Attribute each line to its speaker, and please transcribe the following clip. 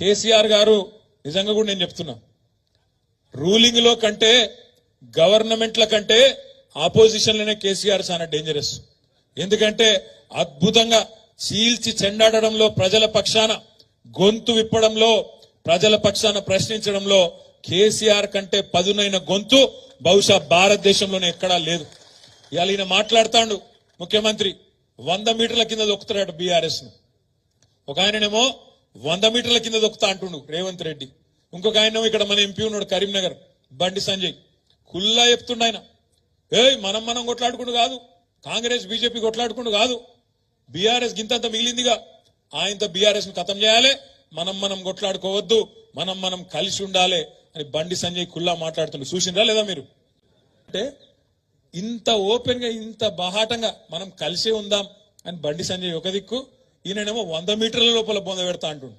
Speaker 1: కేసీఆర్ గారు నిజంగా కూడా నేను చెప్తున్నా రూలింగ్లో కంటే గవర్నమెంట్ల కంటే ఆపోజిషన్లోనే కేసీఆర్ చాలా డేంజరస్ ఎందుకంటే అద్భుతంగా చీల్చి చెండాడడంలో ప్రజల పక్షాన గొంతు విప్పడంలో ప్రజల పక్షాన ప్రశ్నించడంలో కేసీఆర్ కంటే పదునైన గొంతు బహుశా భారతదేశంలోనే ఎక్కడా లేదు. ఇవాళ ఈయన మాట్లాడుతాడు ముఖ్యమంత్రి వంద మీటర్ల కింద దొక్కుతాడు బీఆర్ఎస్ను ఒక ఆయననేమో వంద మీటర్ల కింద దొక్కుతా అంటుండు రేవంత్ రెడ్డి. ఇంకొక ఆయన ఇక్కడ మన ఎంపీ ఉన్నాడు కరీంనగర్ బండి సంజయ్. కుల్లా చెప్తుండు ఆయన. ఏయ్ మనం మనం కొట్లాడుకుంటూ కాదు. కాంగ్రెస్ బీజేపీ కొట్లాడుకుంటూ కాదు. బీఆర్ఎస్ గింతంత మిగిలిందిగా. ఆయనతో బీఆర్ఎస్ను ఖతం చేయాలి. మనం మనం కొట్లాడుకోవద్దు. మనం మనం కలిసి ఉండాలి అని బండి సంజయ్ కుల్లా మాట్లాడుతుండు. చూసిండ్రా లేదా మీరు? అంటే ఇంత ఓపెన్గా ఇంత బహాటంగా మనం కలిసే ఉందాం అని బండి సంజయ్ ఒక దిక్కు. ఈయననేమో వంద మీటర్ల లోపల బొంద పెడతా అంటుండు.